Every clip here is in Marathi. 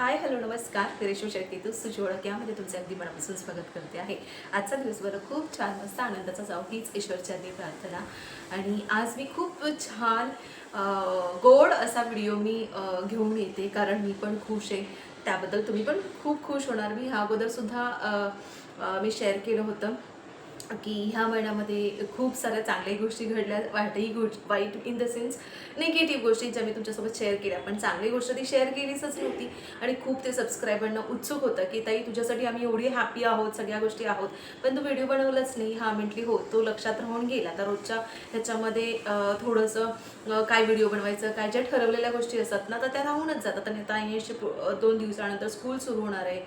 हाय हॅलो नमस्कार. रेशू शर्केतू तू ओळख यामध्ये म्हणजे तुमचे अगदी मनापासून स्वागत करते आहे. आजचा दिवस बरं खूप छान मस्त आनंदाचा जाऊ हीच ईश्वरचरणी प्रार्थना. आणि आज मी खूप छान गोड असा व्हिडिओ मी घेऊन येते. कारण मी पण खुश आहे. त्याबद्दल तुम्ही पण खूप खुश होणार. मी ह्या अगोदरसुद्धा मी शेअर केलं होतं. की ह्या महिन्यामध्ये खूप साऱ्या चांगल्या गोष्टी घडल्या वाईटही गोष्ट वाईट इन द सेन्स निगेटिव्ह गोष्टी ज्या मी तुमच्यासोबत शेअर केल्या. पण चांगली गोष्ट ती शेअर केलीच नव्हती आणि खूप ते सबस्क्रायबरना उत्सुक होतं की ताई तुझ्यासाठी आम्ही एवढी हॅपी आहोत सगळ्या गोष्टी आहोत. पण तू व्हिडिओ बनवलाच नाही. हा म्हटली हो तो लक्षात राहून गेला. तर रोजच्या ह्याच्यामध्ये थोडंसं काय व्हिडिओ बनवायचं काय ज्या ठरवलेल्या गोष्टी असतात ना तर त्या राहूनच जातात. आणि आता ऐंशी दोन दिवसानंतर स्कूल सुरू होणार आहे.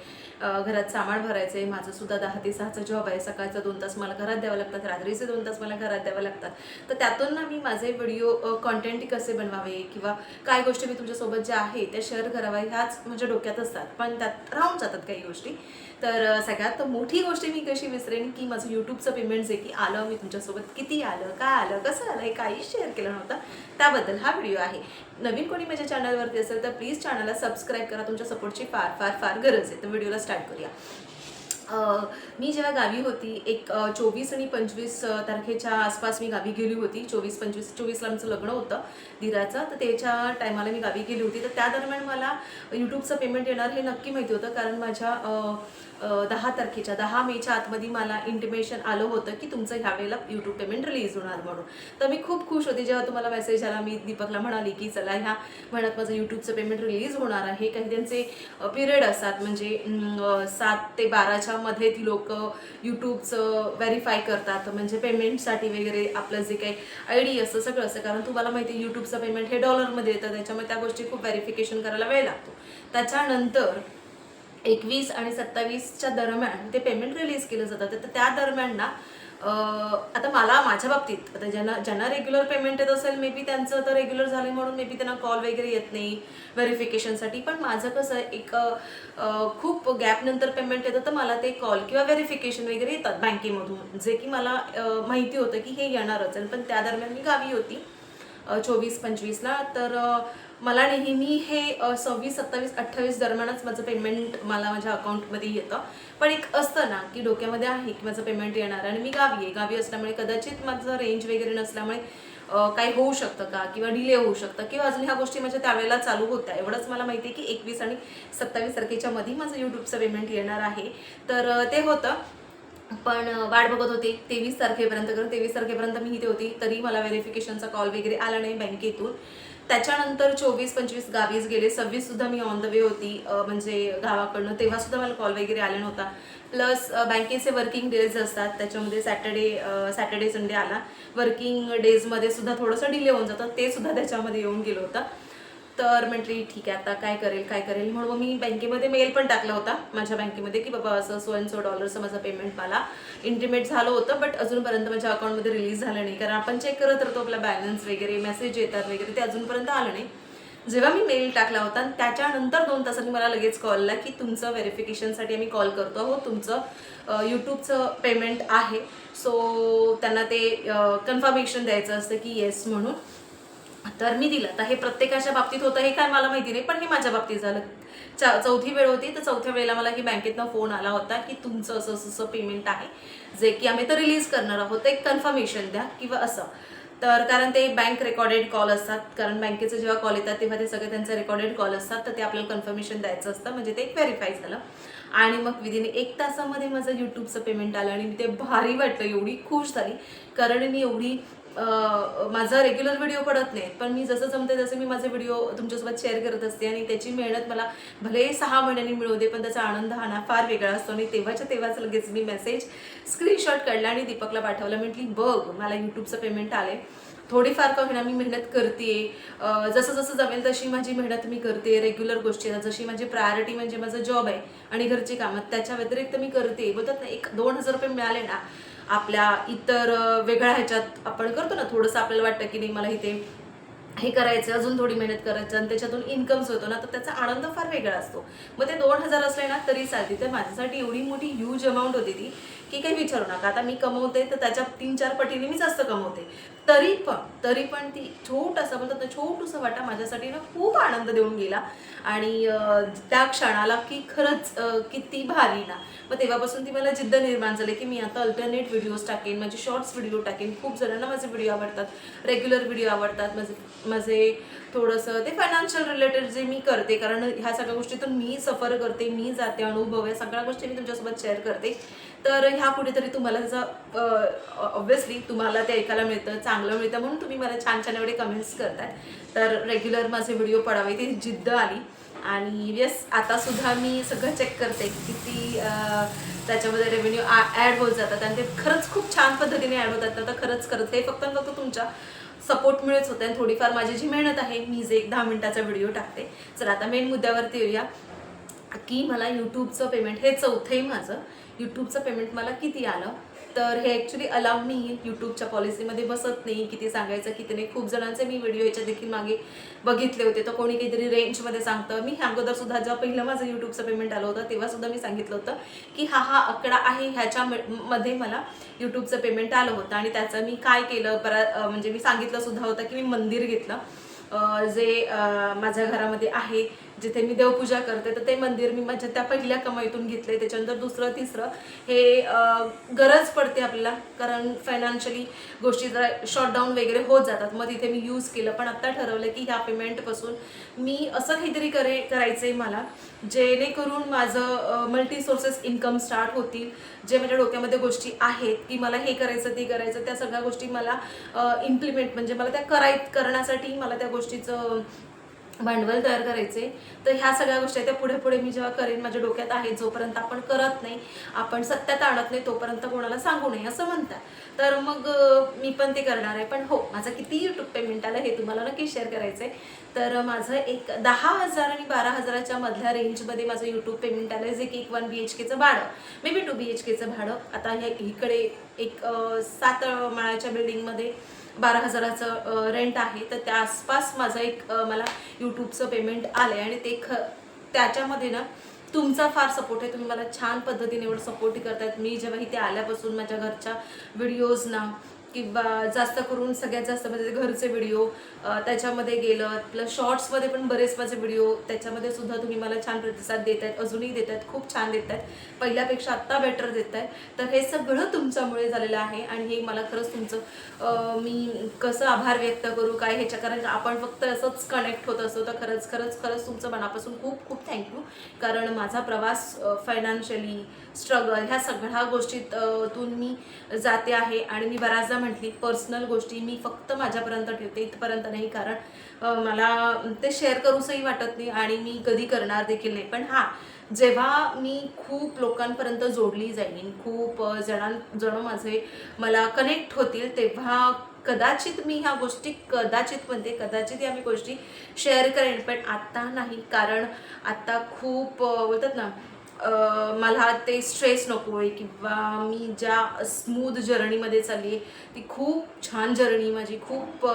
घरात सामान भरायचं आहे माझं सुद्धा दहा ते सहाचा जॉब आहे. सकाळचा दोन तास मला घरात द्यावं लागतात रात्रीचे दोन तास मला घरात द्यावं लागतात. तर त्यातून ना मी माझे व्हिडिओ कॉन्टेंट कसे बनवावे किंवा काय गोष्टी मी तुमच्यासोबत ज्या आहे त्या शेअर कराव्या ह्याच माझ्या डोक्यात असतात. पण त्यात राहून जातात काही गोष्टी. तर सगळ्यात मोठी गोष्ट मी कशी विसरेन की माझं यूट्यूबचं पेमेंट जे की आलं मी तुमच्यासोबत किती आलं काय आलं कसं आलं हे काहीच शेअर केलं नव्हतं. त्याबद्दल हा व्हिडिओ आहे. नवीन कोणी माझ्या चॅनलवरती असेल तर प्लीज चॅनलला सबस्क्राईब करा. तुमच्या सपोर्टची फार फार फार गरज आहे. तर व्हिडिओला स्टार्ट करूया. मी जेव्हा गावी होती एक चोवीस आणि पंचवीस तारखेच्या आसपास मी गावी गेली होती. चोवीस पंचवीस चोवीसला आमचं लग्न होतं दिराचं. तर त्याच्या टायमाला मी गावी गेली होती. तर त्या दरम्यान मला यूट्यूबचं पेमेंट येणार हे नक्की माहिती होतं. कारण माझ्या दहा तारखेच्या दहा मेच्या आतमध्ये मला इंटिमेशन आलं होतं की तुमचं ह्या वेळेला यूट्यूब पेमेंट रिलीज होणार म्हणून. तर मी खूप खुश होते. जेव्हा तुम्हाला मेसेज आला मी दीपकला म्हणाली की चला ह्या महिन्यात माझं यूट्यूबचं पेमेंट रिलीज होणार आहे. काही त्यांचे पिरियड असतात. म्हणजे सात ते बाराच्या मध्ये ती लोक यूट्यूबचं व्हेरीफाय करतात. म्हणजे पेमेंटसाठी वगैरे आपलं जे काही आय डी असतं सगळं असतं. कारण तुम्हाला माहिती आहे यूट्यूबचं पेमेंट हे डॉलरमध्ये येतं. त्याच्यामुळे त्या गोष्टी खूप व्हेरिफिकेशन करायला वेळ लागतो. त्याच्यानंतर एकवीस आणि सत्तावीसच्या दरम्यान ते पेमेंट रिलीज केलं जातं. तर त्या दरम्यान ना आता मला माझ्या बाबतीत आता ज्यांना ज्यांना रेग्युलर पेमेंट येत असेल मे बी त्यांचं तर रेग्युलर झालं म्हणून मे बी त्यांना कॉल वगैरे येत नाही व्हेरिफिकेशनसाठी पण माझं कसं एक खूप गॅपनंतर पेमेंट येतं तर मला ते कॉल किंवा व्हेरिफिकेशन वगैरे येतात बँकेमधून जे की मला माहिती होतं की हे येणारच आणि पण त्या दरम्यान मी गावी होती. चोवीस पंचवीसला. तर मला नेहमी हे सव्वीस सत्तावीस अठ्ठावीस दरम्यानच माझं पेमेंट मला माझ्या अकाउंटमध्ये येतं. पण एक असतं ना की डोक्यामध्ये आहे की माझं पेमेंट येणार आणि मी गावी आहे. गावी असल्यामुळे कदाचित माझं रेंज वगैरे नसल्यामुळे काही होऊ शकतं का? किंवा डिले होऊ शकतं? किंवा अजून ह्या गोष्टी माझ्या त्यावेळेला चालू होत्या. एवढंच मला माहिती आहे की एकवीस आणि सत्तावीस तारखेच्या मध्ये माझं यूट्यूबचं पेमेंट येणार आहे. तर ते होतं. पण वाट बघत होते. तेवीस तारखेपर्यंत कारण तेवीस तारखेपर्यंत मी इथे होती. तरी मला व्हेरिफिकेशनचा कॉल वगैरे आला नाही बँकेतून. त्याच्यानंतर चोवीस पंचवीस गावीस गेले. सव्वीस सुद्धा मी ऑन द वे होती. म्हणजे गावाकडनं. तेव्हा सुद्धा मला कॉल वगैरे आला नव्हता. प्लस बँकेचे वर्किंग डेज असतात. त्याच्यामध्ये सॅटर्डे सॅटर्डे संडे आला. वर्किंग डेजमध्ये सुद्धा थोडंसं डिले होऊन जातं. ते सुद्धा त्याच्यामध्ये येऊन गेलं होतं. तर म्हटली ठीक आहे आता काय करेल काय करेल? म्हणून मग मी बँकेमध्ये मेल पण टाकला होता माझ्या बँकेमध्ये की बाबा असं सो अँड सो डॉलरचं माझं पेमेंट मला इंटिमेट झालं होतं बट अजूनपर्यंत माझ्या अकाउंटमध्ये रिलीज झालं नाही. कारण आपण चेक करत राहतो आपला बॅलन्स वगैरे मेसेज येतात वगैरे ते अजूनपर्यंत आलं नाही. जेव्हा मी मेल टाकला होता आणि त्याच्यानंतर दोन तासांनी मला लगेच कॉलला की तुमचं व्हेरिफिकेशनसाठी आम्ही कॉल करतो आहोत तुमचं यूट्यूबचं पेमेंट आहे. सो त्यांना ते कन्फर्मेशन द्यायचं असतं की येस म्हणून. तर मी दिलं. तर हे प्रत्येकाच्या बाबतीत होतं हे काय मला माहिती नाही पण हे माझ्या बाबतीत झालं. चा चौथी वेळ होती तर चौथ्या वेळेला मला ही बँकेतनं फोन आला होता की तुमचं असं असं असं पेमेंट आहे जे की आम्ही तर रिलीज करणार आहोत. एक कन्फर्मेशन द्या किंवा असं. तर कारण ते बँक रेकॉर्डेड कॉल असतात. कारण बँकेचे जेव्हा कॉल येतात तेव्हा ते सगळे त्यांचे रेकॉर्डेड कॉल असतात. तर ते आपल्याला कन्फर्मेशन द्यायचं असतं. म्हणजे ते एक व्हेरीफाय झालं. आणि मग विदिन एक तासामध्ये माझं यूट्यूबचं पेमेंट आलं आणि मी ते भारी वाटलं. एवढी खुश झाली. कारण मी एवढी माझा रेग्युलर व्हिडिओ पडत नाही. पण मी जसं जमते तसं मी माझे व्हिडिओ तुमच्यासोबत शेअर करत असते आणि त्याची मेहनत मला भले सहा महिन्यांनी मिळू दे पण त्याचा आनंद हा ना फार वेगळा असतो. आणि तेव्हाच्या तेव्हाच लगेच मी मेसेज स्क्रीनशॉट काढला आणि दीपकला पाठवला. म्हटली बघ मला यूट्यूबचं पेमेंट आले थोडीफार का होईना मी मेहनत करते जसं जसं जमेल तशी माझी मेहनत मी करते रेग्युलर गोष्टी. जशी माझी प्रायोरिटी म्हणजे माझं जॉब आहे आणि घरची कामं त्याच्या व्यतिरिक्त मी करते बोलतात ना एक दोन हजार रुपये मिळाले ना आपल्या इतर वेगळ्या ह्याच्यात आपण करतो ना थोडंसं आपल्याला वाटतं की नाही मला इथे हे करायचं अजून थोडी मेहनत करायचं आणि त्याच्यातून इन्कम्स होतो ना तर त्याचा आनंद फार वेगळा असतो. मग ते दोन हजार असले ना तरी चालते. तर माझ्यासाठी एवढी मोठी ह्यूज अमाऊंट होती ती की काही विचारू नका. आता मी कमवते तर त्याच्या तीन चार पटीने मी जास्त कमवते. तरी पण तरी पण ती छोटासा बोलतात ना छोटूसा वाटा माझ्यासाठी ना खूप आनंद देऊन गेला. आणि त्या क्षणाला की खरंच किती भारी ना. मग तेव्हापासून ती मला जिद्द निर्माण झाली की मी आता अल्टरनेट व्हिडिओज टाकेन माझे शॉर्ट्स व्हिडिओ टाकेन. खूप जणांना माझे व्हिडिओ आवडतात रेग्युलर व्हिडिओ आवडतात माझे माझे थोडंसं ते फायनान्शियल रिलेटेड जे मी करते कारण ह्या सगळ्या गोष्टीतून मी सफर करते मी जाते अनुभव या सगळ्या गोष्टी मी तुमच्यासोबत शेअर करते. तर ह्या कुठेतरी तुम्हाला त्याचा ऑब्व्हियसली तुम्हाला ते ऐकायला मिळतं चांगलं मिळतं म्हणून तुम्ही मला छान छान एवढे कमेंट्स करताय. तर रेग्युलर माझे व्हिडिओ पडावे ती जिद्द आली. आणि येस आता सुद्धा मी सगळं चेक करते किती त्याच्यामध्ये रेव्हेन्यू ॲड होत जातात. आणि ते खरंच खूप छान पद्धतीने ॲड होतात. आता खरंच खरंच हे फक्त फक्त तुमच्या सपोर्ट मिळत होते. आणि थोडीफार माझी जी मेहनत आहे मी जे एक दहा मिनिटाचा व्हिडिओ टाकते. तर आता मेन मुद्द्यावरती येऊया. की मला यूट्यूबचं पेमेंट हे चौथं आहे माझं यूट्यूबचं पेमेंट मला किती आलं? तर हे ॲक्च्युली अलाव नाही आहे यूट्यूबच्या पॉलिसीमध्ये बसत नाही किती सांगायचं किती नाही खूप जणांचे मी व्हिडिओ याच्या देखील मागे बघितले होते. तर कोणी काहीतरी रेंजमध्ये सांगतं. मी अगोदर सुद्धा जेव्हा पहिलं माझं यूट्यूबचं पेमेंट आलं होतं तेव्हा सुद्धा मी सांगितलं होतं की हा हा आकडा आहे. ह्याच्या म- मध्ये मला यूट्यूबचं पेमेंट आलं होतं आणि त्याचं मी काय केलं? परत म्हणजे मी सांगितलं सुद्धा होतं की मी मंदिर घेतलं. जे माझ्या घरामध्ये आहे. जिथे मी देवपूजा करते तर ते मंदिर मी माझ्या त्या पहिल्या कमाईतून घेतले त्याच्यानंतर दुसरं तिसरं हे गरज पडते आपल्याला. कारण फायनान्शियली गोष्टी जरा शॉर्टडाऊन वगैरे होत जातात. मग तिथे मी यूज केलं. पण आत्ता ठरवलं की ह्या पेमेंटपासून मी असं काहीतरी करे करायचं आहे मला जेणेकरून माझं मल्टी सोर्सेस इन्कम स्टार्ट होतील. जे माझ्या डोक्यामध्ये गोष्टी आहेत की मला हे करायचं ते करायचं त्या सगळ्या गोष्टी मला इम्प्लिमेंट म्हणजे मला त्या कराय करण्यासाठी मला त्या गोष्टीचं भांडवल तयार करायचे. तर ह्या सगळ्या गोष्टी आहेत त्या पुढे पुढे मी जेव्हा करेन माझ्या डोक्यात आहे जोपर्यंत आपण करत नाही आपण सत्यात आणत नाही तोपर्यंत कोणाला सांगू नये असं म्हणतात. तर मग मी पण ते करणार आहे. पण हो माझं किती यूट्यूब पेमेंट आलं हे तुम्हाला नक्की शेअर करायचं आहे तर माझं एक दहा हजार आणि बारा हजाराच्या मधल्या रेंजमध्ये माझं यूट्यूब पेमेंट आलं आहे जे की एक वन बी एच केचं भाडं. May be to be H केचं भाडं. आता हे इकडे एक सात माळ्याच्या बिल्डिंगमध्ये बारा हजाराचं रेंट आहे. तर त्या आसपास माझं एक मला यूट्यूबचं पेमेंट आलं आहे आणि ते ख त्याच्यामध्ये ना तुमचा फार सपोर्ट आहे. तुम्ही मला छान पद्धतीने एवढं सपोर्ट करतात मी जेव्हा इथे आल्यापासून माझ्या घरच्या व्हिडिओजना किंवा जास्त करून सगळ्यात जास्त म्हणजे घरचे व्हिडिओ त्याच्यामध्ये गेलं प्लस शॉर्ट्समध्ये पण बरेच माझे व्हिडिओ त्याच्यामध्ये सुद्धा तुम्ही मला छान प्रतिसाद देत आहेत अजूनही देत आहेत खूप छान देत आहेत पहिल्यापेक्षा आत्ता बेटर देत आहेत तर हे सगळं तुमच्यामुळे झालेलं आहे आणि हे मला खरंच तुमचं मी कसं आभार व्यक्त करू काय ह्याच्या कारण आपण फक्त असंच कनेक्ट होत असतो. तर खरंच खरंच खरंच तुमचं मनापासून खूप खूप थँक्यू कारण माझा प्रवास फायनान्शियली स्ट्रगल ह्या सगळ्या गोष्टीतून मी जाते आहे आणि मी बऱ्याचदा म्हटली पर्सनल गोष्टी मी फक्त माझ्यापर्यंत ठेवते इथपर्यंत नाही. कारण मला ते शेअर करूसही वाटत नाही आणि मी कधी करणार देखील नाही. पण हां जेव्हा मी खूप लोकांपर्यंत जोडली जाईन खूप जणां जण माझे मला कनेक्ट होतील तेव्हा कदाचित मी ह्या गोष्टी कदाचित म्हणते कदाचित या मी गोष्टी शेअर करेन. पण आत्ता नाही. कारण आत्ता खूप बोलतात ना मला ते स्ट्रेस नको आहे किंवा मी ज्या स्मूद जर्नीमध्ये चालली आहे ती खूप छान जर्नी माझी खूप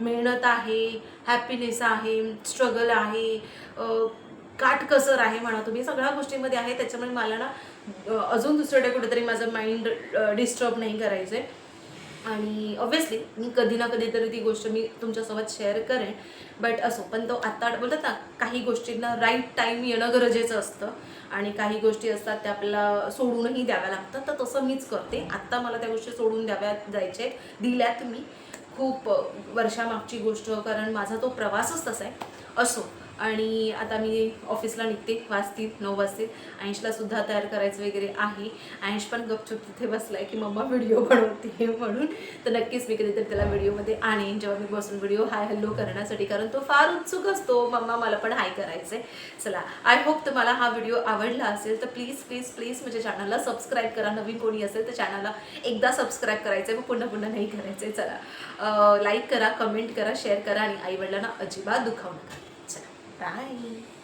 मेहनत आहे हॅपीनेस आहे स्ट्रगल आहे काटकसर आहे म्हणा तुम्ही. सगळ्या गोष्टीमध्ये आहे. त्याच्यामुळे मला ना अजून दुसरीकडे कुठेतरी माझं माइंड डिस्टर्ब नाही करायचं आहे आणि ऑब्व्हियसली मी कधी ना कधी तरी ती गोष्ट मी तुमच्यासोबत शेअर करेन. बट असो पण तो आत्ता बोलतात ना काही गोष्टींना राईट टाईम येणं गरजेचं असतं. आणि काही गोष्टी असतात त्या आपल्याला सोडूनही द्याव्या लागतात. तर तसं मीच करते. आत्ता मला त्या गोष्टी सोडून द्याव्या जायच्या आहेत दिल्यात मी. खूप वर्षामागची गोष्ट कारण माझा तो प्रवासच तसा आहे. असो आणि आता मी ऑफिसला निघते वाजतील नऊ वाजतील. ऐंशला सुद्धा तयार करायचं वगैरे आहे. ऐंश पण गपचूप तिथे बसलाय की मम्मा व्हिडिओ बनवते म्हणून. तर नक्कीच मी कधीतरी त्याला व्हिडिओमध्ये आणेन जेव्हा मी बसून व्हिडिओ हाय हल्लो करण्यासाठी कारण तो फार उत्सुक असतो. मम्मा मला पण हाय करायचंय. चला आय होप तुम्हाला हा व्हिडिओ आवडला असेल तर प्लीज प्लीज प्लीज माझ्या चॅनलला सबस्क्राईब करा. नवीन कोणी असेल तर चॅनलला एकदा सबस्क्राईब करायचं आहे मग पुन्हा पुन्हा नाही करायचं आहे चला लाईक करा कमेंट करा शेअर करा आणि आईवडिलांना अजिबात दुखावू नका. चला बाय